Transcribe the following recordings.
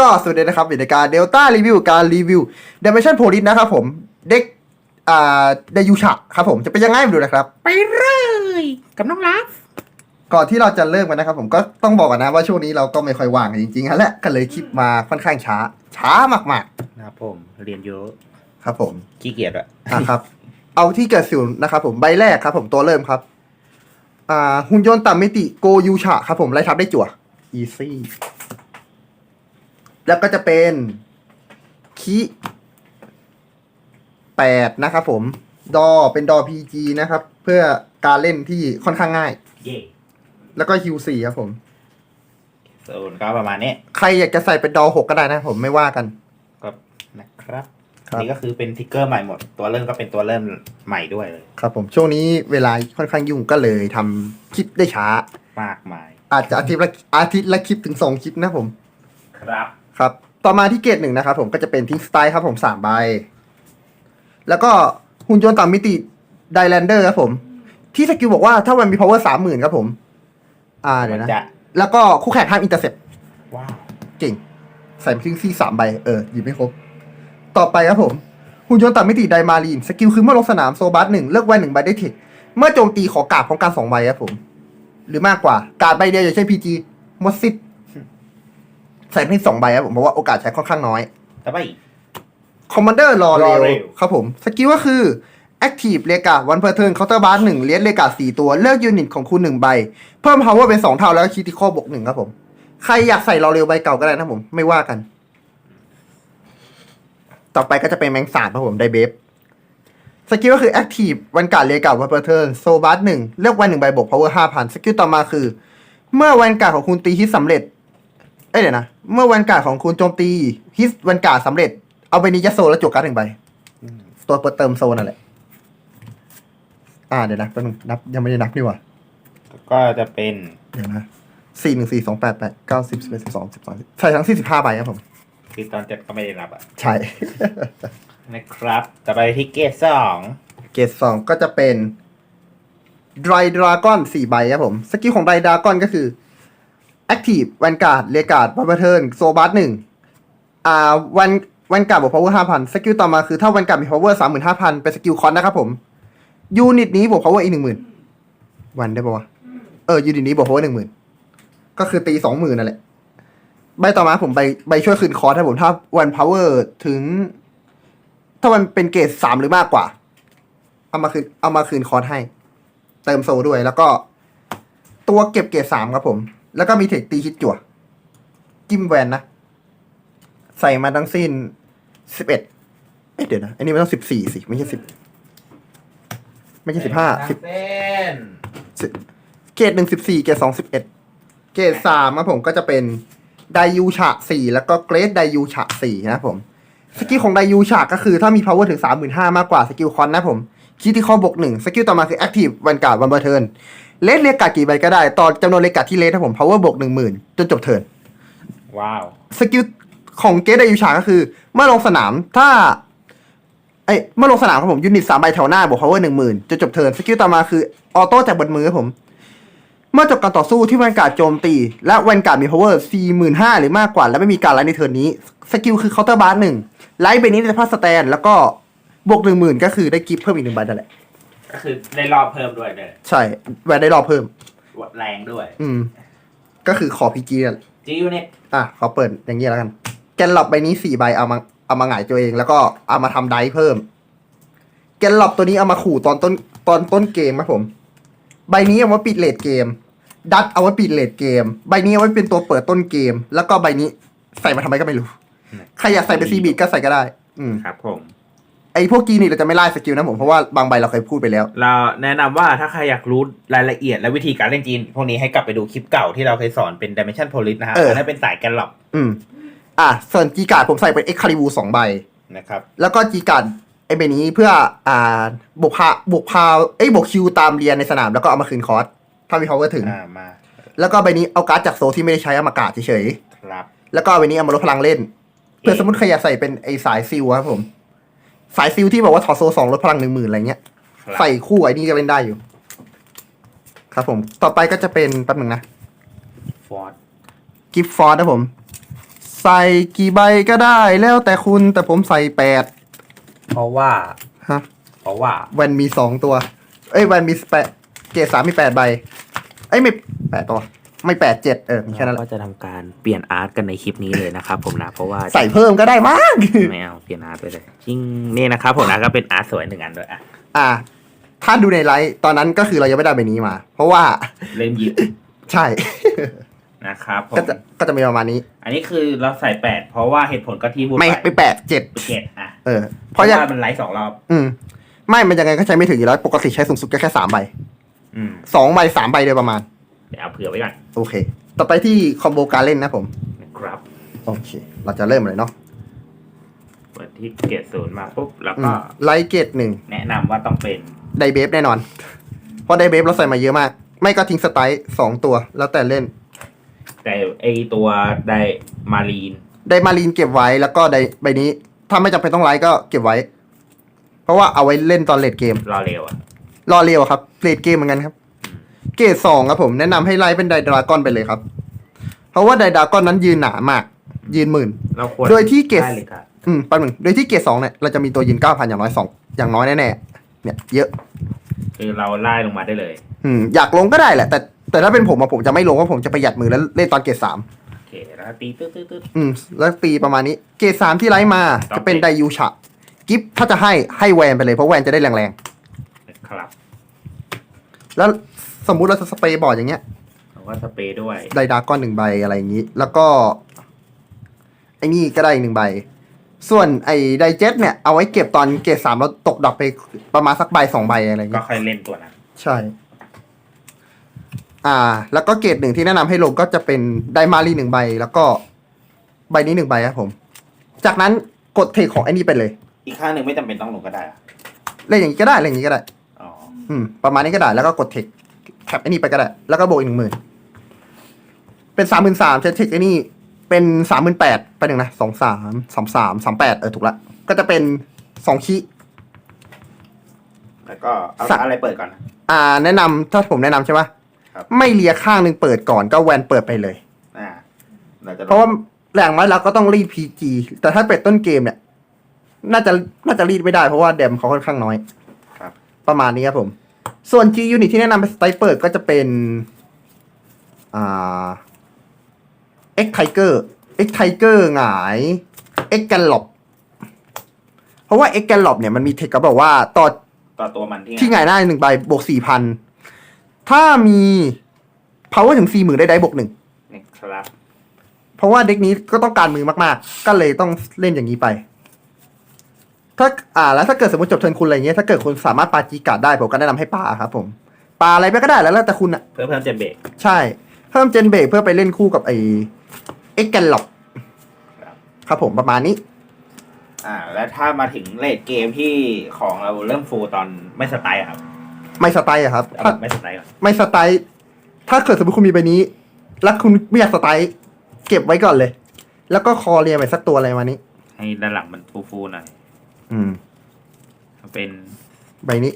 ก็สวัสดีนะครับอยู่ในการเดลต้ารีวิวการรีวิวเดเมชันโพลิสนะครับผมเด็กอ่าเดยูชะครับผมจะเป็นยังไงมาดูนะครับ ไปเลยกับน้องลัฟก่อนที่เราจะเริ่มกันนะครับ ผมก็ต้องบอกก่อนนะว่าช่วงนี้เราก็ไม่ค่อยว่างกันจริงๆฮะแหละก็เลยคลิปมาค่อนข้างช้า ช้ามากนะครับผมเรียนเยอะๆ ครับผมขี้เกียจอะอะครับ เอาที่เกิดสิวนะครับผมใบแรกครับ ผมตัวเริ่มครับ อ่าหุ่นยนต์ต่ำมิติโกยูชะครับผมไล่ทับได้จั่ว easy แล้วก็จะเป็นคิแปดนะครับผม ดอเป็นดอ PG นะครับ เพื่อการเล่นที่ค่อนข้างง่าย เย่แล้วก็ Q4 ครับผมโซนก็ประมาณนี้ใครอยากจะใส่เป็นดอหกก็ได้นะผมไม่ว่ากันก็นะครับครับ นี่ก็คือเป็นทิกเกอร์ใหม่หมด ตัวเริ่มก็เป็นตัวเริ่มใหม่ด้วยเลยครับผมช่วงนี้เวลาค่อนข้างยุ่งก็เลยทำคลิปได้ช้า มากมายอาจจะอาทิตย์ละอาทิตย์ละคลิปถึงสองคลิปนะผม ครับ ครับ ต่อมาที่เกรดหนึ่งนะครับผมก็จะเป็นทิ้งสไตล์ครับผมสามใบ แล้วก็หุ่นยนต์ต่ำมิติไดแลนเดอร์ครับผม ที่สกิลบอกว่าถ้ามันมี power สามหมื่นครับผม อ่าเดี๋ยวนะ จะแล้วก็คู่แข่งห้ามอินเตอร์เซ็ปว้าวเก่ง ใส่ทิ้งซี่สามใบ เออหยิบไม่ครบ ต่อไปครับผม หุ่นยนต์ต่ำมิติไดมารีนสกิลคือเมื่อลงสนามโซบัสหนึ่งเลือกแวนหนึ่งใบได้เทคเมื่อโจมตีขอกาบของการสองใบครับผม หรือมากกว่า การดใบเดียวอย่างเช่นพีจีมดซิด ใส่ที่สองใบครับผมเพราะว่าโอกาสใช้ค่อนข้างน้อย ต่อไป คอมมานเดอร์รอเร็รอเร็ววครับผม สกิลก็คือ Active เลกาวันเพอร์เทิร์นเคาน์เตอร์บาร์หนึ่งเลสเลกาสี่ตัว เลือกยูนิตของคุณหนึ่งใบ เพิ่ม power เป็นสองเท่าแล้วก็คิติคอบวกหนึ่งครับผม ใครอยากใส่รอเร็วใบเก่าก็ได้นะผม ไม่ว่ากัน ต่อไปก็จะเป็นแมงสาบครับผมไดเบฟสกิลก็คือ Active วันการเลกาวันเพอร์เทิร์นโซบาร์หนึ่งเลือกวันหนึ่งใบบวก power ห้าพันสกิลต่อมาคือ เมื่อวันการของคุณตีฮิตสำเร็จ เอ้ยเดี๋ยวนะ เมื่อวันการของคุณโจมตีฮิตวันการสำเร็จ เอาไปนี้ยัดโซนแล้วจวกการ์ดหนึ่งใบอืมตัวเปิดเติมโซนนั่นแหละ อ่าเดี๋ยวนะแป๊บนึงนับยังไม่ได้นับนี่หว่าก็จะเป็นเดี๋ยวนะสี่หนึ่งสี่สองแปดแปดเก้าสิบสิบเอ็ดสิบสองสิบสองใช่ทั้งสี่สิบห้าใบครับผม คือตอนจัดก็ไม่ได้รับอะใช่ นะครับ ต่อไปที่เกตสองเกรดสองก็จะเป็นดรายดราก้อนสี่ใบครับผม สกิลของดรายดราก้อนก็คือ Active วันการ์ดเลกาดบัฟเฟอร์เทิร์นโซบัสหนึ่งอ่าวันวันการ์ดบวก power ห้าพันสกิลต่อมาคือถ้าวันการ์ดมี power สามหมื่นห้าพันเป็นสกิลคอนนะครับผมยูนิตนี้บวก power อีกหนึ่งหมื่นวันได้ปะวะเออยูนิตนี้บวก power หนึ่งหมื่นก็คือตีสองหมื่นนั่นแหละใบต่อมาผมใบใบช่วยคืนคอร์สให้ผมถ้าวัน power ถึง ถ้ามันเป็นเกรดสามหรือมากกว่า เอามาคืนเอามาคืนคอร์สให้ เติมโซด้วยแล้วก็ ตัวเก็บเกรดสามครับผม แล้วก็มีเทคตีคิดจั่ว จิ้มแวนนะ ใส่มาทั้งสิ้นสิบเอ็ดเอ๊ะเดี๋ยวนะ อันนี้มันต้องสิบสี่สิ ไม่ใช่สิบไม่ใช่สิบห้าสิบเส้นเกรดหนึ่งสิบสี่เกรดสองสิบเอ็ดเกรดสามครับผมก็จะเป็นไดยูชะสี่แล้วก็เกรดไดยูชะสี่นะครับผมสกิลของไดยูชาก็คือถ้ามี power ถึง35,000มากกว่าสกิลคอนนะผมคิดที่ข้อบวกหนึ่งสกิลต่อมาคือ active วันการ์ดวันเบอร์เทิร์น เลสเรียกการ์ดกี่ใบก็ได้ต่อจำนวนเลกการ์ดที่เลสนะผม power บวก10,000จนจบเทิร์นว้าว สกิลของเกรดไดยูชาก็คือ เมื่อลงสนามถ้าเอ้ยเมื่อลงสนามครับผมยูนิตสามใบแถวหน้าบวก power 10,000จนจบเทิร์นสกิลต่อมาคือออโต้จากบนมือครับผม เมื่อจบการต่อสู้ที่แวนการ์ดโจมตี และแวนการ์ดมี power 45,000หรือมากกว่า และไม่มีการไลท์ในเทิร์นนี้สกิลคือเคาน์เตอร์บาร์หนึ่งไลท์ใบนี้จะพาสแตนแล้วก็บวกหนึ่งหมื่นก็คือได้กิฟต์เพิ่มอีกหนึ่งใบนั่นแหละ ก็คือได้รอบเพิ่มด้วยเลยใช่ แวนได้รอบเพิ่ม แรงด้วย อืม ก็คือขอพีจีนั่นแหละจียูเน็ตอะขอเปิดอย่างนี้แล้วกัน แกนหลอบใบนี้สี่ใบเอามาเอามาหงายตัวเอง แล้วก็เอามาทำไดฟ์เพิ่ม แกนหลอบตัวนี้เอามาขู่ตอนต้นตอนต้นเกมครับผม ใบนี้เอาไว้ปิดเลดเกม ดัตเอาไว้ปิดเลดเกม ใบนี้เอาไว้เป็นตัวเปิดต้นเกม แล้วก็ใบนี้ใส่มาทำไมก็ไม่รู้ ใครอยากใส่เป็นซีบีดก็ใส่ก็ได้ อืมครับผม ไอพวกกีนี่เราจะไม่ไล่สกิลนะผมเพราะว่าบางใบเราเคยพูดไปแล้ว เราแนะนำว่าถ้าใครอยากรู้รายละเอียดและวิธีการเล่นจีน พวกนี้ให้กลับไปดูคลิปเก่าที่เราเคยสอนเป็น Dimension Police นะครับเออนั่นเป็นสายแกนหลอกอืม อะส่วนจีการ์ดผมใส่เป็นเอ็กคาริบูสองใบ นะครับ แล้วก็จีการ์ดไอใบนี้เพื่ออ่าบวกพาบวกพาเอ้ยบวกคิวตามเรียนในสนามแล้วก็เอามาคืนคอร์สถ้ามี power ถึง อ่ามาแล้วก็ใบนี้เอาการ์ดจากโซลที่ไม่ได้ใช้เอามากาดเฉยครับ ๆแล้วก็เอาใบนี้เอามาลดพลังเล่นเพื่อสมมติใครอยากใส่เป็นไอสายซิลครับผม สายซิลที่บอกว่าถอดโซลสองลดพลังหนึ่งหมื่นอะไรเงี้ย ครับใส่คู่ไอ้นี่ก็เล่นได้อยู่ ครับผม ต่อไปก็จะเป็นแป๊บหนึ่งนะ ฟอร์ดกิฟต์ฟอร์ดนะผม ใส่กี่ใบก็ได้ แล้วแต่คุณแต่ผมใส่แปดเพราะว่า ฮะ เพราะว่าแวนมีสองตัว เอ้ยแวนมีแปดเกรดสามมีแปดใบ เอ้ยไม่แปดตัว ไม่แปดเจ็ดเออมีแค่นั้นแหเราละก็จะทำการเปลี่ยนอาร์ตกันในคลิปนี้เลยนะครับ ผมนะเพราะว่าใส่เพิ่มก็ได้มั้งไม่เอาเปลี่ยนอาร์ตไปเลยจริงนี่นะครับผมนะก็เป็นอาร์ตสวยหนึ่งอันด้วยอะอ่าถ้าดูในไลฟ์ตอนนั้นก็คือเรายังไม่ได้ใบนี้มา เพราะว่าเริ่มหยิบใช่นะครับผมก็จะก็จะมีประมาณนี้ อันนี้คือเราใส่แปดเพราะว่าเหตุผลก็ที่พูดไม่ไปไม่แปดเจ็ดไปเจ็ดอะเออเพเพราะราะยังว่ามันไลฟ์สองรอบอืมไม่มันยังไงก็ใช้ไม่ถึงอยู่แล้วปกติใช้สูงสุดก็แค่สามใบอืมสองใบสามใบโดยประมาณ เดี๋ยวเอาเผื่อไว้ก่อนโอเค ต่อไปที่คอมโบการเล่นนะผม นะครับ โอเค เราจะเริ่มเลยเนาะเปิดที่เกตศูนย์มาปุ๊บแล้วอืก็มไลท์เกตหนึ่งแนะนำว่าต้องเป็นไดเบฟแน่นอน เพราะไดเบฟเราใส่มาเยอะมาก ไม่ก็ทิ้งสไตล์สองตัว แล้วแต่เล่น แต่ไอตัวไดมารีน ไดมารีนเก็บไว้แล้วก็ไดใบนี้ ถ้าไม่จำเป็นต้องไลท์ก็เก็บไว้ เพราะว่าเอาไว้เล่นตอนเลดเกม รอเร็วอะรอเร็วครับเลดเกมเหมือนกันครับ เกรดสองครับผมแนะนำให้ไล่เป็นไดดราก้อนไปเลยครับ เพราะว่าไดดราก้อนนั้นยืนหนามาก ยืนหมื่น เราควรโดยที่เกตได้เลยครับอืมแปันหนึ่งโดยที่เกรดสองเนี่ยเราจะมีตัวยืนเก้าพันอย่างน้อยสองอย่างน้อยแน่ๆเนี่ยเยอะ คือเราไล่ลงมาได้เลยอืมอยากลงก็ได้แหละ แต่แต่ถ้าเป็นผมอะผมจะไม่ลงเพราะผมจะประหยัดมือแล้วเล่นตอนเกรดสามโอเคแล้วก็ตีตึ๊ดตึ๊ดตึ๊ด อืมแล้วตีประมาณนี้เกรดสามที่ไล่มาครับจะเป็นไดยูชะกิฟถ้าจะให้ให้แวนไปเลยเพราะแวนจะได้แรงครับๆแล้ว สมมุติเราจะสเปรย์บอร์ดอย่างเงี้ยเราก็สเปรย์ด้วย ไดดาก้อนหนึ่งใบอะไรอย่างนี้ แล้วก็ไอ้นี่ก็ได้อีกหนึ่งใบ ส่วนไอ้ไดเจ็ตเนี่ยเอาไว้เก็บตอนเกรดสามเราตกดอกไปประมาณสักใบสองใบอะไรอย่างก็เงี้ยค่อยเล่นตัวนั้นใช่ อ่า แล้วก็เกรดหนึ่งที่แนะนำให้ลงก็จะเป็นไดมารีหนึ่งใบ แล้วก็ใบนี้หนึ่งใบครับผม จากนั้นกดเทคของไอ้นี่ไปเลย อีกข้างหนึ่งไม่จำเป็นต้องลงก็ได้อะเล่นอย่างนี้ก็ได้เล่นอย่างนี้ก็ได้ อ๋อ อืม ประมาณนี้ก็ได้แล้วก็กดเทค แคปไอ้นี่ไปก็ได้ แล้วก็บวกอีกหนึ่งหมื่นเป็นสามหมื่นสามเทคไอ้นี่ เป็นสามหมื่นแปดไปหนึ่งนะสองสามสามสามสามแปดเออถูกละ ก็จะเป็นสองคีแล้วก็เอาสักอะไรเปิดก่อนนะ อ่า แนะนำถ้าผมแนะนำใช่ปะครับ ไม่เลียข้างหนึ่งเปิดก่อนก็แวนเปิดไปเลย อ่าเราจะลงเพราะว่าแรงไม้เราก็ต้องรีดพีจีแต่ถ้าเป็ดต้นเกมเนี่ย น่าจะน่าจะรีดไม่ได้เพราะว่าเดมเขาค่อนข้างน้อย ครับ ประมาณนี้ครับผม ส่วน G unit ที่แนะนำเป็นสไตเปิดก็จะเป็นอ่า X Tiger X Tiger หงาย X Gallop เพราะว่า X Gallop เนี่ยมันมีเทคก็บอกว่าต่อต่อตัวมันที่ที่หงายหน้าหนึ่งใบบวกสี่พันถ้ามี power ถึงสี่หมื่นได้ได้บวกหนึ่งนี่ครับ เพราะว่าเด็กนี้ก็ต้องการมือมาก ๆ ก็เลยต้องเล่นอย่างนี้ไป ถ้าอ่าแล้วถ้าเกิดสมมติจบเทิร์นคุณอะไรเงี้ยถ้าเกิดคุณสามารถปาจีการ์ดได้ผมก็แนะนำให้ปาครับผมปาอะไรไปก็ได้แล้วแล้วแต่คุณอะเพื่อเพิ่มเจมเบรกใช่เพิ่มเจนเบรกเพื่อไปเล่นคู่กับไอเอ็กแกนล็อกครับครับผมประมาณนี้ อ่า แล้วถ้ามาถึงเลดเกมที่ของเราเริ่มฟูลตอนไม่สไตล์อะครับ ไม่สไตล์อะครับเอาถ้าแบบไม่สไตล์ก่อนไม่สไตล์ถ้าเกิดสมมติคุณมีใบนี้ แล้วคุณไม่อยากสไตล์เก็บไว้ก่อนเลย แล้วก็คอเรียไปสักตัวอะไรมานี้ ให้ด้านหลังมันฟูๆหน่อย อืม เป็น ใบนี้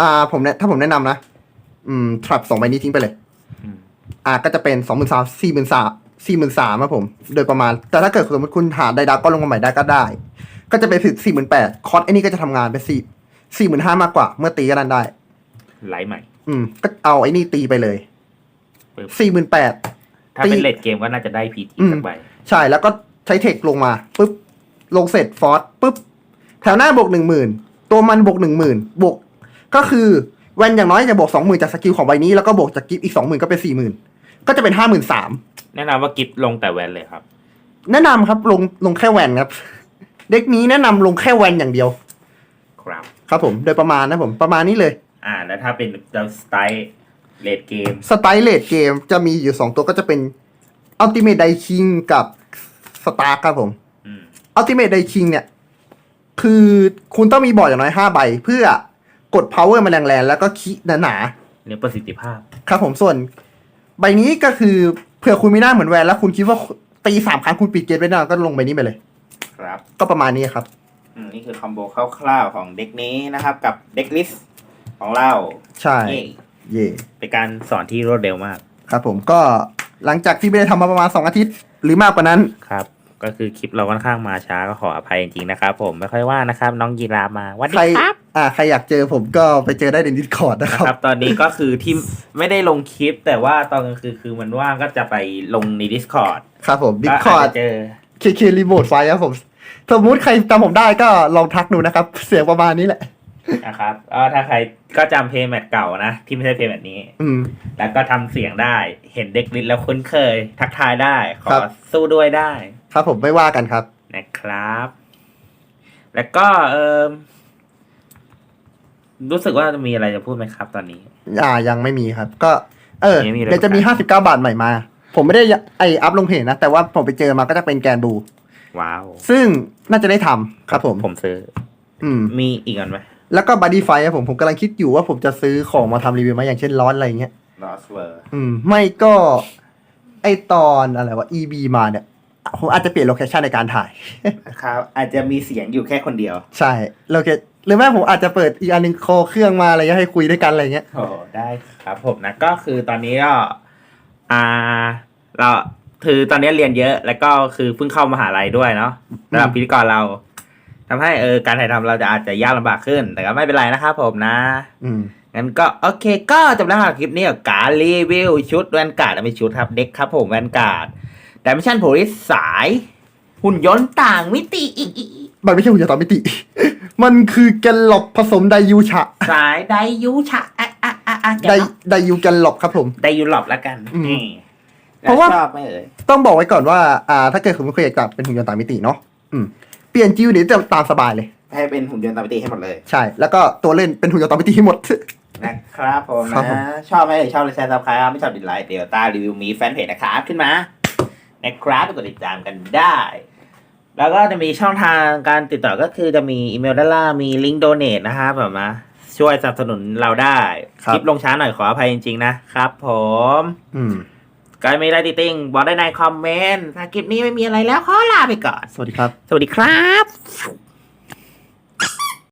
อ่า ผมเนี่ยถ้าผมแนะนำนะ อืมทรัพสองใบนี้ทิ้งไปเลย อืม อ่า ก็จะเป็นสองหมื่นสามสี่หมื่นสามสี่หมื่นสามครับผม โดยประมาณ แต่ถ้าเกิดสมมติคุณหาไดดาก็ลงมาใหม่ได้ก็ได้ ก็จะเป็นสี่หมื่นแปดคอสไอ้นี่ก็จะทำงานเป็นสี่สี่หมื่นห้ามากกว่า เมื่อตีก็นั้นได้ไลท์ใหม่ อืม ก็เอาไอ้นี่ตีไปเลยปึ๊บ สี่หมื่นแปด ถ้าเป็นตีเลดเกมก็น่าจะได้พีจีอืม สักใบ ใช่แล้วก็ใช้เทคลงมาปุ๊บ ลงเสร็จฟอร์สปุ๊บ แถวหน้าบวกหนึ่งหมื่นตัวมันบวกหนึ่งหมื่นบวก ก็คือแวนอย่างน้อยจะบวกสองหมื่นจากสกิลของใบนี้แล้วก็บวกจากกิฟต์อีกสองหมื่นก็เป็นสี่หมื่นก็จะเป็นห้าหมื่นสามแนะนำว่ากิฟลงแต่แวนเลยครับ แนะนำครับลงลงแค่แวนครับ เด็กนี้แนะนำลงแค่แวนอย่างเดียว ครับ ครับผมโดยประมาณนะผมประมาณนี้เลย อ่า แล้วถ้าเป็นสไตล์เลดเกม สไตล์เลดเกมจะมีอยู่สองตัวก็จะเป็นอัลติเม e ไดคิงกับสตาร์ครับผม อืมอัลติเม e ไดคิงเนี่ย คือคุณต้องมีบอร์ดอย่างน้อยห้าใบ เพื่อกด power มาแรงๆ แล้วก็คีหนาเรื่องประสิทธิภาพ ๆครับผมส่วน ใบนี้ก็คือเผื่อคุณมีหน้าเหมือนแวนแล้วคุณคิดว่าตีสามครั้งคุณปิดเกตไว้ได้ก็ลงใบนี้ไปเลย ครับก็ประมาณนี้ครับ อืมนี่คือคอมโบคร่าวๆของเด็กนี้นะครับ กับเด็กลิสของเราใช่เย่เย่เป็นการสอนที่รวดเร็วมากครับผมก็หลังจากที่ไม่ได้ทำมาประมาณสองอาทิตย์ หรือมากกว่านั้น ครับ ก็คือคลิปเราค่อนข้างมาช้าก็ขออภัยจริงๆนะครับผมไม่ค่อยว่านะครับ น้องยีราฟมาหวัสใครดีครับอ่าใครอยากเจอผมก็ไปเจอได้ในดิสคอร์ดนะนะครับครับ ตอนนี้ก็คือที่ไม่ได้ลงคลิป แต่ว่าตอนกลางคืนคือมันว่างก็จะไปลงใน Discord ครับผมดิสคก็อร์อาดจจะเจอเคเครีโมทไฟครับผมสมมุติใครจำผมได้ก็ลองทักดูนะครับ เสียงประมาณนี้แหละนะครับก็ถ้าใครก็จำเพลงแมทเก่านะ ที่ไม่ใช่เพลงแบบนี้ อืมแล้วก็ทำเสียงได้ เห็นเด็กลินแล้วคุ้นเคย ทักทายได้ ขอครับสู้ด้วยได้ ครับผมไม่ว่ากันครับ นะครับ แล้วก็เออรู้สึกว่าจะมีอะไรจะพูดไหมครับ ตอนนี้ อ่า ยังไม่มีครับ ก็ เออยังไม่มีเลยเดี๋ยวจะมีห้าสิบเก้าบาทใหม่มา ผมไม่ได้ไออัพลงเพจนะ แต่ว่าผมไปเจอมาก็จะเป็นแกนบูว้าว ซึ่งน่าจะได้ทำครับผม ผมซื้อ อืม มีอีกอันไหม แล้วก็บัดดี้ไฟครับผมผมกำลังคิดอยู่ว่าผมจะซื้อของมาทำรีวิวไหมาอย่างเช่นร้อนอะไรอย่างเงี้ย Lost World อืม ไม่ก็ ไอตอนอะไรวะ EB มาเนี่ย ผมอาจจะเปลี่ยนโลเคชันในการถ่าย ครับ อาจจะมีเสียงอยู่แค่คนเดียว ใช่โลเคหรือแม่ผมอาจจะเปิดอีกอันหนึงโคเครื่องมาอะไรเงี้ยให้คุยด้วยกันอะไรเงี้ยโอ้ได้ครับผมนะก็คือตอนนี้ก็อ่าเราคือตอนนี้เรียนเยอะ แล้วก็คือเพิ่งเข้ามหาลัยด้วยเนาะสำหรับพิธีกรเราทำให้เออการถ่ายทำเราจะอาจจะยากลำบากขึ้น แต่ก็ไม่เป็นไรนะครับผมนะ อืมงั้นก็โอเค ก็จบแล้วครับคลิปนี้กับการรีวิวชุดแวนการ์ดไม่ชุดครับ เด็กครับผมแวนการ์ด แต่ไม่ใช่โพลิสสายหุ่นยนต์ต่างมิติอีกมันไม่ใช่หุ่นยนต์ตามมิติ มันคือแกนหลบผสมไดยูชะ สายไดยูชะอะอะอะอะไดไดยูแกนหลบครับผมไดยูหลอบแล้วกันอืมนี่เพราะว่าชอบไหมเอ่ยต้องบอกไว้ก่อนว่า อ่า ถ้าเกิดคุณไม่เคยอยากจับเป็นหุ่นยนต์ตามมิติเนาะอืมเปลี่ยนจิวเดี๋ยวจะตามสบายเลย ให้เป็นหุ่นยนต์ตามมิติให้หมดเลย ใช่ แล้วก็ตัวเล่นเป็นหุ่นยนต์ตามมิติให้หมดนะครับผมครับผมนะ ชอบไหมเอ่ยชอบเลยแชร์ซับสไครต์ไม่ชอบดิสไลค์เดี๋ยวต้ารีวิวมีแฟนเพจนะครับขึ้นมา นะครับไปกดติดตามกันได้ แล้วก็จะมีช่องทางการติดต่อก็คือจะมีอีเมลด้านล่างมีลิงก์โดเน a นะครับแบบนะช่วยสนับสนุนเราได้ครับคลิปลงช้าหน่อยขออภัยจริงๆนะครับ ผมอืมก็ไม่ได้ติดติ้งบอกได้ในคอมเมนต์ถ้าคลิปนี้ไม่มีอะไรแล้วขอลาไปก่อน สวัสดีครับ สวัสดีครับ